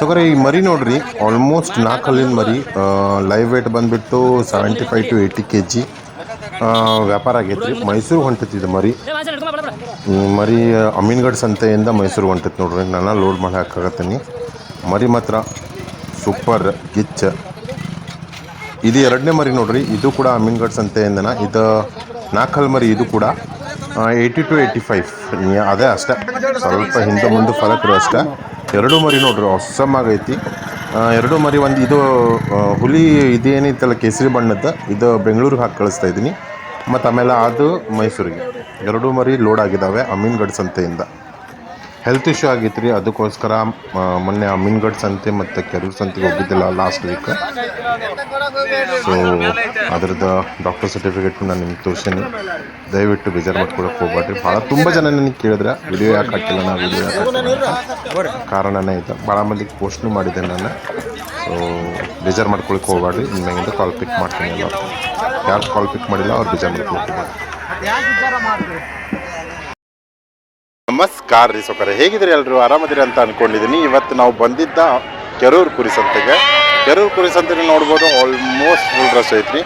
ಸೊಗರ ಈ ಮರಿ ನೋಡ್ರಿ ಆಲ್ಮೋಸ್ಟ್ ನಾಲ್ಕು ಹಲ್ಲಿನ ಮರಿ ಲೈವ್ ವೇಟ್ ಬಂದ್ಬಿಟ್ಟು seventy five to eighty K G ವ್ಯಾಪಾರ ಆಗೈತ್ರಿ. ಮೈಸೂರು ಹೊಂಟತಿದ್ದು ಮರಿ. ಮರಿ ಅಮೀನ್ಗಡ್ ಸಂತೆಯಿಂದ ಮೈಸೂರು ಹೊಂಟೈತಿ ನೋಡ್ರಿ. ನಾನು ಲೋಡ್ ಮಾಡಿ ಹಾಕಾಗತ್ತೀನಿ ಮರಿ ಮಾತ್ರ ಸೂಪರ್ ಗಿಚ್ಚ. ಇದು ಎರಡನೇ ಮರಿ ನೋಡ್ರಿ. ಇದು ಕೂಡ ಅಮೀನ್ಗಡ್ ಸಂತೆಯಿಂದನ? ಇದು ನಾಲ್ಕಲ್ ಮರಿ ಇದು ಕೂಡ ಏಯ್ಟಿ ಟು ಏಯ್ಟಿ ಫೈವ್ ಅದೇ ಅಷ್ಟೇ. ಸ್ವಲ್ಪ ಹಿಂದೆ ಮುಂದೆ ಫಲಕರು ಅಷ್ಟೇ. ಎರಡು ಮರಿ ನೋಡ್ರಿ ಹೊಸಮ್ ಆಗೈತಿ. ಎರಡು ಮರಿ ಒಂದು ಇದು ಹುಲಿ ಇದೇನೈತಲ್ಲ ಕೇಸರಿ ಬಣ್ಣದ್ದು? ಇದು ಬೆಂಗಳೂರಿಗೆ ಹಾಕಿ ಕಳಿಸ್ತಾ ಇದ್ದೀನಿ. ಮತ್ತು ಆಮೇಲೆ ಅದು ಮೈಸೂರಿಗೆ. ಎರಡು ಮರಿ ಲೋಡ್ ಆಗಿದ್ದಾವೆ ಅಮೀನ್ಗಢ್ ಸಂತೆಯಿಂದ. ಹೆಲ್ತ್ ಇಶ್ಯೂ ಆಗಿತ್ತು ರೀ. ಅದಕ್ಕೋಸ್ಕರ ಮೊನ್ನೆ ಅಮೀನ್ಗಢ್ ಸಂತೆ ಮತ್ತು ಕೆರೂರು ಸಂತೆಗೆ ಹೋಗಿದ್ದಿಲ್ಲ ಲಾಸ್ಟ್ ವೀಕ್ ಸೊ ಅದ್ರದ್ದು ಡಾಕ್ಟರ್ ಸರ್ಟಿಫಿಕೇಟ್ ನಾನು ನಿಮ್ಗೆ ತೋರಿಸೀನಿ. ದಯವಿಟ್ಟು ಬೇಜಾರು ಮಾಡ್ಕೊಳಕ್ಕೆ ಹೋಗ್ಬೇಡ್ರಿ ಭಾಳ ತುಂಬ ಜನ ನನಗೆ ಕೇಳಿದ್ರೆ, ವಿಡಿಯೋ ಯಾಕೆ ಹಾಕಿಲ್ಲ ನಾನು ವಿಡಿಯೋ ಯಾಕೆ ಕಾರಣನೇ ಇದೆ. ಭಾಳ ಮಂದಿಗೆ ಪೋಸ್ಟ್ನು ಮಾಡಿದೆ ನಾನು. ಸೊ ಬೇಜಾರು ಮಾಡ್ಕೊಳಕ್ಕೆ ಹೋಗ್ಬೇಡ್ರಿ ನಿಮ್ಮಿಂದ ಕಾಲ್ ಪಿಕ್ ಮಾಡ್ತೀನಿ ಎಲ್ಲ ಯಾರು ಕಾಲ್ ಪಿಕ್ ಮಾಡಿಲ್ಲ, ಅವ್ರು ಬೇಜಾರು ಮಾಡ್ಕೊಳಕ್ಕೆ ನಮಸ್ಕಾರ ರೀ ಸೊಕರೆ ಹೇಗಿದ್ರಿ ಎಲ್ಲರೂ ಆರಾಮದಿರಿ ಅಂತ ಅಂದ್ಕೊಂಡಿದ್ದೀನಿ ಇವತ್ತು ನಾವು ಬಂದಿದ್ದ ಕೆರೂರು ಕುರಿ ಸಂತೆಗೆ ಕೆರೂರು ಕುರಿ ನೋಡ್ಬೋದು ಆಲ್ಮೋಸ್ಟ್ ಫುಲ್ ರಶ್ ಐತ್ರಿ.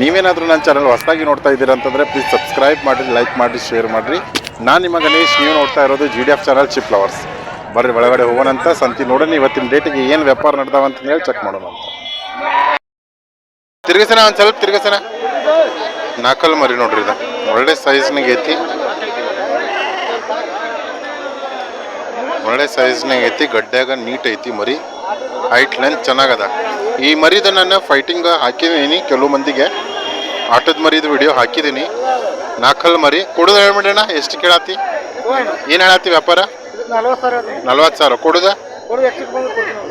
ನೀವೇನಾದರೂ ನನ್ನ ಚಾನಲ್ ಹೊಸದಾಗಿ ನೋಡ್ತಾ ಇದ್ದೀರಾ ಅಂತಂದರೆ ಪ್ಲೀಸ್ ಸಬ್ಸ್ಕ್ರೈಬ್ ಮಾಡಿರಿ ಲೈಕ್ ಮಾಡಿರಿ ಶೇರ್ ಮಾಡಿರಿ. ನಾನು ನಿಮ್ಮ ಗಣೇಶ್, ನೀವು ನೋಡ್ತಾ ಇರೋದು G D F channel sheep lovers ಬರ್ರಿ, ಒಳಗಡೆ ಹೋಗೋಣಂತ. ಸಂತಿ ನೋಡೋಣ, ಇವತ್ತಿನ ಡೇಟಿಗೆ ಏನು ವ್ಯಾಪಾರ ನಡೆದಾವ ಅಂತ ಹೇಳಿ ಚೆಕ್ ಮಾಡೋಣ ಅಂತ. ತಿರ್ಗಿಸನ ಒಂದು ಸ್ವಲ್ಪ ತಿರ್ಗಿಸನ ನಾಲ್ಕಲ್ ಮರಿ ನೋಡ್ರಿ ಇದು. ಒಳ್ಳೆ ಸೈಜ್ನಾಗ ಐತಿ. ಒಳ್ಳೆ ಸೈಜ್ನಾಗ ಐತಿ ಗಡ್ಡ್ಯಾಗ ನೀಟ್ ಐತಿ ಮರಿ. ಹೈಟ್ ಲೆಂತ್ ಚೆನ್ನಾಗದ. ಈ ಮರಿದು ನಾನು ಫೈಟಿಂಗ್ ಹಾಕಿದ್ದೀನಿ ಕೆಲವು ಮಂದಿಗೆ. ಆಟದ ಮರಿದ ವಿಡಿಯೋ ಹಾಕಿದ್ದೀನಿ ನಾಲ್ಕಲ್ಲಿ ಮರಿ. ಕೊಡೋದು ಹೇಳ್ಬಿಡೋಣ ಎಷ್ಟು ಕೇಳಾತಿ? ಏನು ಹೇಳಾತಿ ವ್ಯಾಪಾರ? ನಲ್ವತ್ತು ಸಾವಿರ. ಕೊಡೋದ?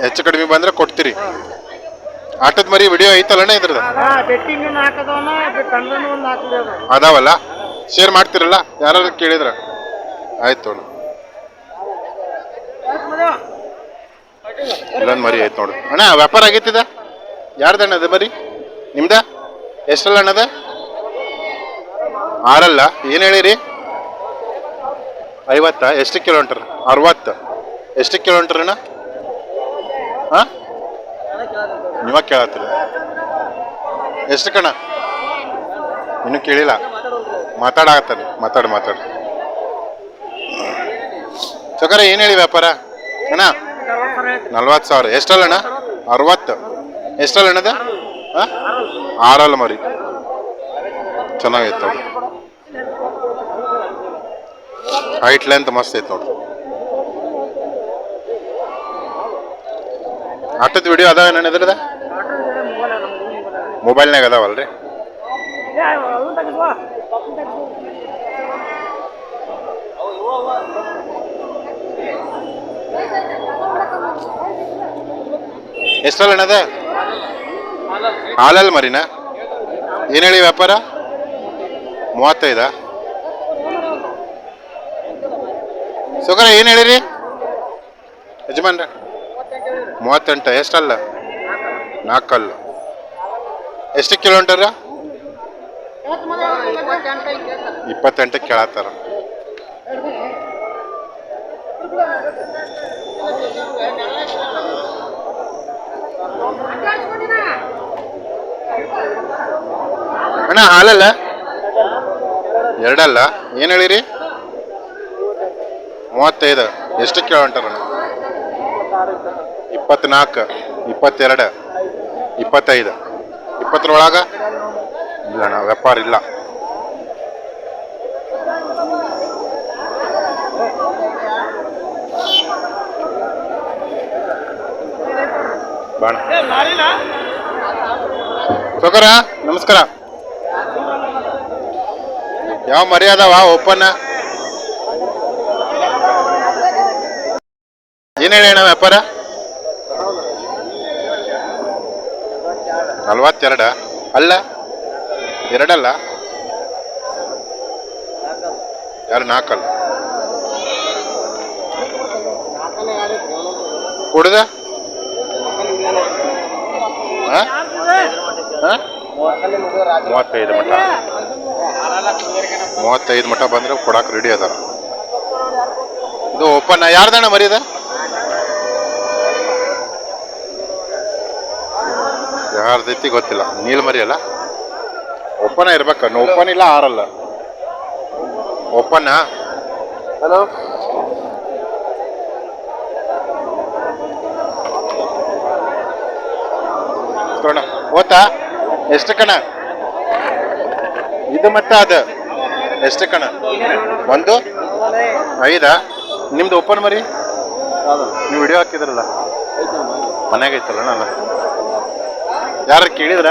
ಹೆಚ್ಚು ಕಡಿಮೆ ಬಂದ್ರೆ ಕೊಡ್ತೀರಿ. ಆಟದ ಮರಿ ವಿಡಿಯೋ ಐತಲ್ಲಣ್ಣ ಇದ್ರದ ಅದಾವಲ್ಲ? ಶೇರ್ ಮಾಡ್ತಿರಲ್ಲ? ಯಾರು ಕೇಳಿದ್ರ? ಆಯ್ತು ಮರಿ ಆಯ್ತು ನೋಡ್ರಿ ಅಣ್ಣ, ವ್ಯಾಪಾರ ಆಗೈತಿದ? ಯಾರ್ದಣ್ಣ ಅದ ಮರಿ? ನಿಮ್ದ? ಎಷ್ಟಲ್ಲ ಅಣ್ಣದ? ಆರಲ್ಲ? ಏನು ಹೇಳಿರಿ? ಐವತ್ತ? ಎಷ್ಟು ಕಿಲೋಮೀಟರ್ ಅರವತ್ತು? ಎಷ್ಟು ಕಿಲೋಮೀಟರ್ ಅಣ್ಣ? ಹಾಂ? ನೀವ ಕೇಳತ್ತೀರಿ? ಎಷ್ಟು ಕಣ ಇನ್ನೂ ಕೇಳಿಲ್ಲ. ಮಾತಾಡಾಕತ್ತಾನೆ ಮಾತಾಡಿ, ಮಾತಾಡು. ಚಕರ ಏನು ಹೇಳಿ ವ್ಯಾಪಾರ? ಅಣ್ಣ? ನಲ್ವತ್ತು ಸಾವಿರ. ಎಷ್ಟಲ್ಲ ಅಣ್ಣ? ಅರವತ್ತು. ಎಷ್ಟಲ್ಲ ಅಣ್ಣದ? ಆರಲ್ಲ ಮರಿ. ಚೆನ್ನಾಗೈತೆ ಹೈಟ್ ಲೆಂತ್ ಮಸ್ತ್ ಐತೆ ನೋಡ್ರಿ ಆಟದ ವಿಡಿಯೋ ಅದಾವ ನನ್ನ ಇದ್ರದ ಮೊಬೈಲ್ನಾಗ ಅದಾವಲ್ರಿ? ಎಷ್ಟಲ್ಲ ಅಣ್ಣದ? ಹಾಲಲ್ಲಿ ಮರಿನಾ? ಏನು ಹೇಳಿ ವ್ಯಾಪಾರ? ಮೂವತ್ತೈದ? ಸುಗರ ಏನು ಹೇಳಿರಿ? ಯಜಮಾನ್ರ, ಮೂವತ್ತೆಂಟ, ಎಷ್ಟಲ್ಲ? ನಾಲ್ಕಲ್ಲು. ಎಷ್ಟು ಕಿಲೋಮೀಟರ್ ಇಪ್ಪತ್ತೆಂಟಕ್ಕೆ ಕೇಳತ್ತಾರ. ಅಣ್ಣ, ಹಾಲಲ್ಲ? ಎರಡಲ್ಲ. ಏನು ಹೇಳಿರಿ? ಮೂವತ್ತೈದು. ಎಷ್ಟು ಕಿಲೋಮೀಟರ್ ಅಣ್ಣ ಇಪ್ಪತ್ನಾಲ್ಕು. ಇಪ್ಪತ್ತೆರಡು. ಇಪ್ಪತ್ತೈದು. ಇಪ್ಪತ್ತರೊಳಗ? ಇಲ್ಲ ಅಣ್ಣ ವ್ಯಾಪಾರ ಇಲ್ಲ. ಬಾಣ. ಸೋಕರ ನಮಸ್ಕಾರ. ಯಾವ ಮರಿ ಅದಾವ ಓಪನ್ ಏನ್ ಹೇಳಿ ಅಣ್ಣ ವ್ಯಾಪಾರ? ನಲ್ವತ್ತೆರಡ. ಅಲ್ಲ ಎರಡಲ್ಲ? ಯಾರು ನಾಲ್ಕಲ್ಲ ಕೊಡುದ? ಮೂವತ್ತೈದು ಮಠ. ಮೂವತ್ತೈದು ಮಠ ಬಂದ್ರೆ ಕೊಡಕ್ ರೆಡಿ ಅದಾರ. ಇದು ಓಪನ್ ಯಾರ್ದಣ್ಣ ಮರ್ಯಾದ? ಯಾರ್ದೈತಿ ಗೊತ್ತಿಲ್ಲ. ನೀಲ್ ಮರಿಯಲ್ಲ ಅಲ್ಲ? ಓಪನ್ ಇರ್ಬೇಕು. ಓಪನ್ ಇಲ್ಲ, ಆರಲ್ಲ. ಓಪನ್ ಹಲೋ ಕಣ ಓತಾ ಎಷ್ಟು ಕಣ? ಇದು ಮತ್ತ ಅದು. ಎಷ್ಟು ಕಣ? ಒಂದು? ಐದಾ? ನಿಮ್ದು ಓಪನ್ ಮರಿ? ನೀವು ವಿಡಿಯೋ ಹಾಕಿದ್ರಲ್ಲ? ಮನೆಗೆ ಐತಲ್ಲ ನಾನು ಯಾರು ಕೇಳಿದ್ರ?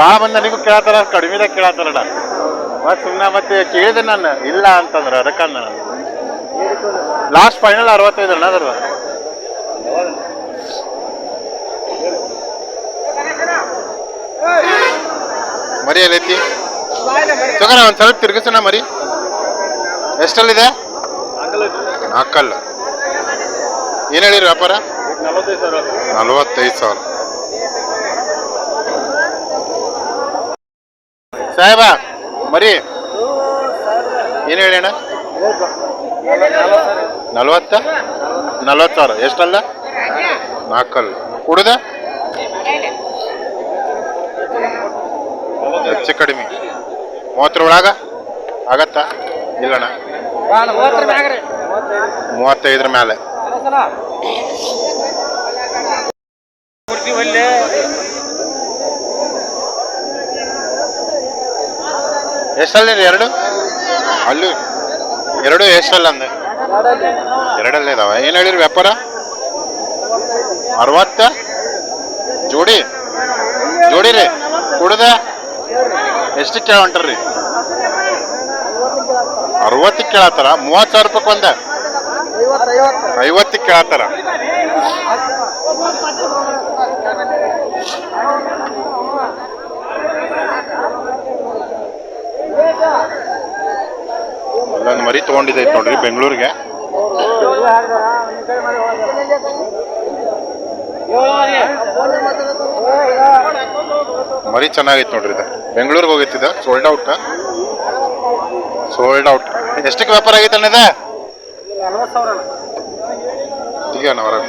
ಬಾ ಬಂದ ನನಗೂ ಕೇಳತ್ತಾರ ಕಡಿಮೆದಾಗ ಕೇಳತ್ತಾರಣ್ಣ. ಮತ್ತೆ ಸುಮ್ಮನೆ ಮತ್ತೆ ಕೇಳಿದೆ ನಾನು, ಇಲ್ಲ ಅಂತಂದ್ರೆ ಅದಕ್ಕೆ ನಾನು ಲಾಸ್ಟ್ ಫೈನಲ್ ಅರವತ್ತೈದು ಅಣ್ಣ ಅದ್ರ ಮರಿ ಎಲ್ಲೈತಿ? ತಗೋಣ ಒಂದು ಸ್ವಲ್ಪ ತಿರ್ಗಿಸೋಣ ಮರಿ. ಎಷ್ಟಲ್ಲಿದೆ? ನಾಲ್ಕಲ್ಲ ಏನು ಹೇಳಿರಿ ವ್ಯಾಪಾರ? ನಲವತ್ತೈದು ಸಾವಿರ. ಸಾಹೇಬ, ಮರಿ. ಏನು ಹೇಳಿ ಅಣ್ಣ? ನಲವತ್ತ? ನಲವತ್ತು ಸಾವಿರ. ಎಷ್ಟಲ್ಲ? ನಾಲ್ಕಲ್ಲ ಕುಡ್ದ ಹೆಚ್ಚು ಕಡಿಮೆ. ಮೂವತ್ತರ ಒಳಗ ಆಗತ್ತ? ಇಲ್ಲಣ್ಣ. ಮೂವತ್ತೈದರ ಮೇಲೆ ಎಷ್ಟಲ್ಲ ಎರಡು? ಅಲ್ಲಿ. ಎರಡು ಎಷ್ಟಲ್ಲ ಅಂದೆ? ಎರಡಲ್ಲೇ ಇದಾವ. ಏನು ಹೇಳಿರಿ ವ್ಯಾಪಾರ? ಅರವತ್ತ? ಜೋಡಿ? ಜೋಡಿ ರೀ. ಕುಡ್ದ? ಎಷ್ಟು ಕೇಳ ಹೊಂಟ್ರಿ ಅರವತ್ತಕ್ಕೆ ಕೇಳತ್ತಾರ ಮೂವತ್ತು ಸಾವಿರ ರೂಪಾಯಿ ಒಂದ? ಐವತ್ತಕ್ಕೆ ಕೇಳತ್ತಾರ ಅಲ್ಲೊಂದು ಮರಿ ತಗೊಂಡಿದ್ದೈತೆ ನೋಡ್ರಿ ಬೆಂಗಳೂರಿಗೆ. ಮರಿ ಚೆನ್ನಾಗೈತೆ ನೋಡ್ರಿ ಇದು. ಬೆಂಗಳೂರಿಗೆ ಹೋಗಿತ್ತಿದ ಸೋಲ್ಡ್ ಔಟ್ ಸೋಲ್ಡ್ ಔಟ್ ಎಷ್ಟಕ್ಕೆ ವ್ಯಾಪಾರ ಆಗೈತೆ ಅಣ್ಣ ಈಗ ಅಣ್ಣ ಹೊರಗೆ.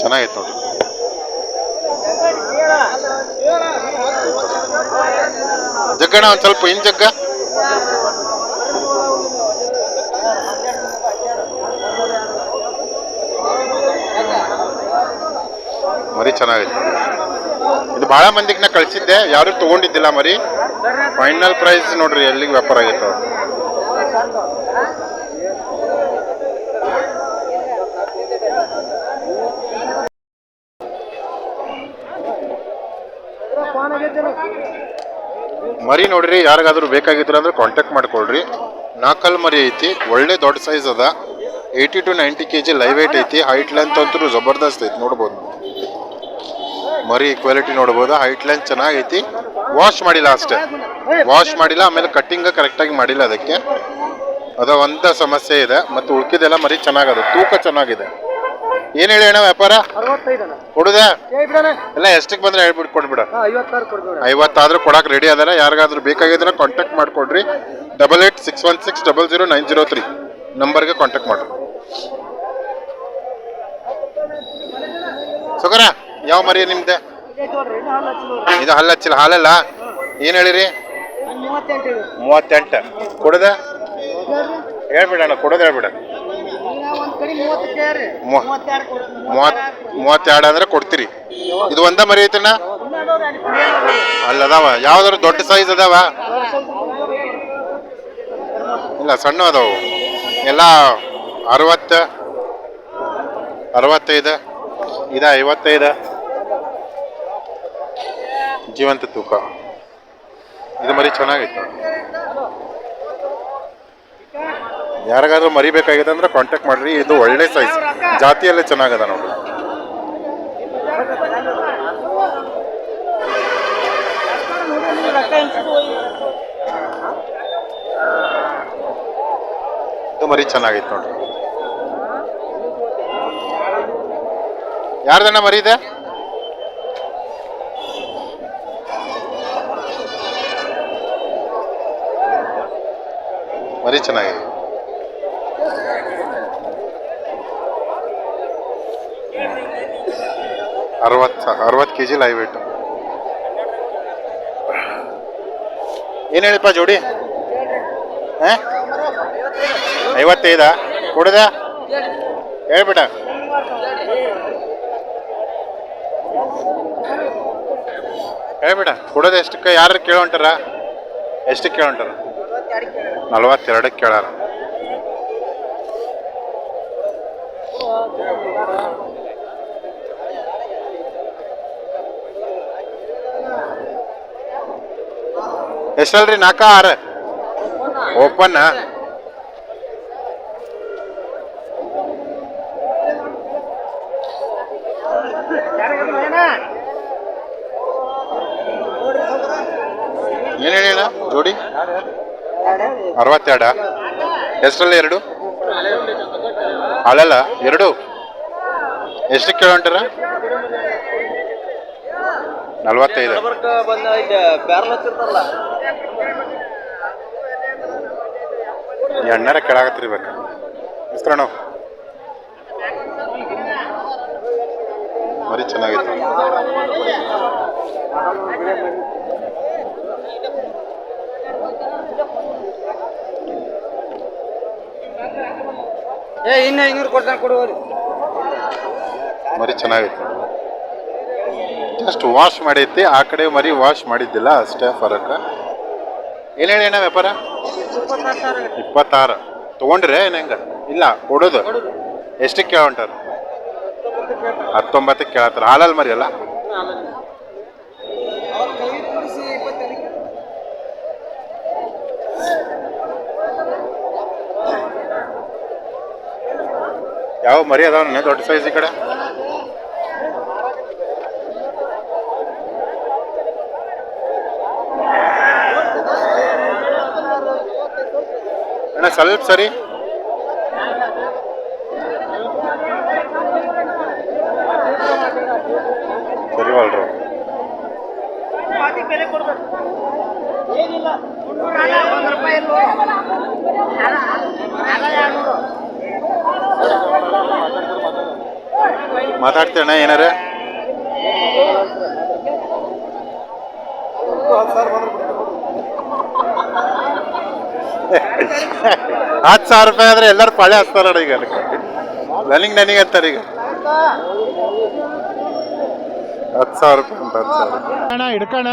ಚೆನ್ನಾಗೈತೆ ನೋಡ್ರಿ ಜಗ್ಗಣ್ಣ ಒಂದು ಸ್ವಲ್ಪ ಇನ್ ಜಗ್ಗ. ಮರಿ ಚೆನ್ನಾಗೈತೆ. ಇದು ಬಹಳ ಮಂದಿಗೆ ನಾ ಕಳ್ಸಿದ್ದೆ, ಯಾರು ತಗೊಂಡಿದ್ದಿಲ್ಲ ಮರಿ. ಫೈನಲ್ ಪ್ರೈಸ್ ನೋಡ್ರಿ ಎಲ್ಲಿಗೆ ವ್ಯಾಪಾರ ಆಗೈತೆ. ಮರಿ ನೋಡ್ರಿ, ಯಾರಿಗಾದ್ರೂ ಬೇಕಾಗಿದ್ರೆ ಅಂದ್ರೆ ಕಾಂಟ್ಯಾಕ್ಟ್ ಮಾಡ್ಕೊಳ್ರಿ. ನಾಕಲ್ ಮರಿ ಐತಿ, ಒಳ್ಳೆ ದೊಡ್ಡ ಸೈಜ್ ಅದ. Eighty to ninety K G live weight ಐತಿ ಹೈಟ್ ಲೆಂತ್ ಅಂತೂ ಜಬರ್ದಸ್ತ್ ಐತಿ, ನೋಡ್ಬೋದು. ಮರಿ ಕ್ವಾಲಿಟಿ ನೋಡ್ಬೋದು ಹೈಟ್ ಲೈನ್ ಚೆನ್ನಾಗೈತಿ. ವಾಶ್ ಮಾಡಿಲ್ಲ ಅಷ್ಟೇ. ವಾಶ್ ಮಾಡಿಲ್ಲ, ಆಮೇಲೆ ಕಟ್ಟಿಂಗ್ ಕರೆಕ್ಟಾಗಿ ಮಾಡಿಲ್ಲ ಅದಕ್ಕೆ. ಅದ ಒಂದ ಸಮಸ್ಯೆ ಇದೆ, ಮತ್ತು ಉಳ್ಕಿದೆಲ್ಲ ಮರಿ ಚೆನ್ನಾಗದು, ತೂಕ ಚೆನ್ನಾಗಿದೆ. ಏನು ಹೇಳಿ ಅಣ್ಣ ವ್ಯಾಪಾರ? ಕೊಡುದಾ? ಎಲ್ಲ ಎಷ್ಟಕ್ಕೆ ಬಂದ್ರೆ ಹೇಳ್ಬಿಟ್ಟು ಕೊಡ್ಬಿಡ. ಐವತ್ತಾದ್ರೂ ಕೊಡಕ್ಕೆ ರೆಡಿ ಅದಲ್ಲ ಯಾರಿಗಾದ್ರೂ ಬೇಕಾಗಿದ್ರೆ contact ಮಾಡ್ಕೊಡ್ರಿ. Double eight six one six double zero nine zero three ನಂಬರ್ಗೆ ಕಾಂಟ್ಯಾಕ್ಟ್ ಮಾಡ್ರಿ. ಸುಗರ? ಯಾವ ಮರಿ ನಿಮ್ದು? ಇದು ಹಲ್ಲ ಹಚ್ಚಿಲ್ಲ ಹಾಲಲ್ಲ? ಏನು ಹೇಳಿರಿ? ಮೂವತ್ತೆಂಟು ಕೊಡದ? ಹೇಳ್ಬಿಡಣ್ಣ ಕೊಡೋದು ಹೇಳ್ಬಿಡ. ಮೂವತ್ತೆರಡು ಕೊಡ್ತೀನಿ ಮೂವತ್ ಮೂವತ್ತೆರಡು ಅಂದ್ರೆ ಕೊಡ್ತೀರಿ. ಇದು ಒಂದ ಮರಿ ಐತಣ್ಣ? ಅಲ್ಲ ಅದಾವ. ಯಾವ್ದಾದ್ರು ದೊಡ್ಡ ಸೈಜ್ ಅದಾವ? ಇಲ್ಲ ಸಣ್ಣ ಅದಾವು. ಎಲ್ಲ ಅರವತ್ತು ಅರವತ್ತೈದು ಇದ ಐವತ್ತೈದು. ಜೀವಂತ ತೂಕ. ಇದು ಮರಿ ಚೆನ್ನಾಗೈತೆ. ಯಾರಿಗಾದ್ರೂ ಮರಿಬೇಕಾಗಿದೆ ಅಂದ್ರೆ ಕಾಂಟ್ಯಾಕ್ಟ್ ಮಾಡ್ರಿ. ಇದು ಒಳ್ಳೆ ಸೈಜ್ ಜಾತಿಯಲ್ಲೇ ಚೆನ್ನಾಗದ ನೋಡ್ರಿ ಇದು ಮರಿ ಚೆನ್ನಾಗಿತ್ತು ನೋಡ್ರಿ. ಯಾರ್ದಣ್ಣ ಮರಿ ಇದೆ? ಭಾರಿ ಚೆನ್ನಾಗಿದೆ. ಅರವತ್ತು ಅರವತ್ತು ಕೆ ಜಿ ಲೈವ್ ವೇಟು ಏನು ಹೇಳಿಪ್ಪ ಜೋಡಿ? ಹಾಂ? ಐವತ್ತೈದ? ಕೊಡದ? ಹೇಳ್ಬಿಟ ಹೇಳ್ಬಿಡ ಕೊಡೋದು ಎಷ್ಟಕ್ಕೆ ಯಾರು ಕೇಳೋಂಟಾರ? ಎಷ್ಟಕ್ಕೆ ಕೇಳೋಂಟಾರ? ನಲ್ವತ್ತೆರಡಕ್ಕೆ ಕೇಳಾರ. ಎಷ್ಟಲ್ರಿ ನಾಲ್ಕ ಆರ? ಓಪನ್ ಏನು ಹೇಳಿ ಅಣ್ಣ? ಜೋಡಿ? ಅರವತ್ತೆರಡ. ಎಷ್ಟರಲ್ಲಿ ಎರಡು? ಅಲ್ಲಲ್ಲ ಎರಡು. ಎಷ್ಟು ಕಿಲೋಮೀಟರ್ ನಲ್ವತ್ತೈದು. ಎಣ್ಣರ ಕೆಳಾಗತ್ತಿರ್ಬೇಕು ಇಸ್ಕರಣ ಮರಿ ಚೆನ್ನಾಗೈತೆ. ಏ, ಇನ್ನ ಐನೂರು ಕೊಡ್ತಾನೆ ಕೊಡುವರಿ ಮರಿ ಚೆನ್ನಾಗೈತೆ. ಜಸ್ಟ್ ವಾಶ್ ಮಾಡೈತಿ ಆ ಕಡೆ ಮರಿ ವಾಶ್ ಮಾಡಿದ್ದಿಲ್ಲ, ಅಷ್ಟೇ ಫರಕ. ಏನು ಹೇಳಿ ಅಣ್ಣ ವ್ಯಾಪಾರ? ಇಪ್ಪತ್ತಾರು. ತೊಗೊಂಡ್ರೆ ಏನು ಹೆಂಗೆ? ಇಲ್ಲ, ಕೊಡೋದು. ಎಷ್ಟಕ್ಕೆ ಕೇಳೋಂಟಾರ ಹತ್ತೊಂಬತ್ತಕ್ಕೆ ಕೇಳತ್ತಾರ. ಹಾಲಲ್ಲಿ ಮರಿ ಅಲ್ಲ? ಯಾವ ಮರಿ ಅದಾವ ದೊಡ್ಡ ಸೈಜ್ ಈ ಕಡೆ? ಅಣ್ಣ ಸ್ವಲ್ಪ ಸರಿ ಸರಿ. ಮಾತಾಡ್ತೀಯಣ್ಣ ಏನಾರ? ಹತ್ತು ಸಾವಿರ ರೂಪಾಯಿ ಆದ್ರೆ ಎಲ್ಲರೂ ಪಾಳೆ ಹಾಕ್ತಾರ ಈಗ ನನಗೆ ನನಗೆ ಅಂತಾರೆ ಈಗ. ಹತ್ತು ಸಾವಿರ ರೂಪಾಯಿ ಅಂತ, ಹತ್ತು ಸಾವಿರ ಹಿಡ್ಕಣ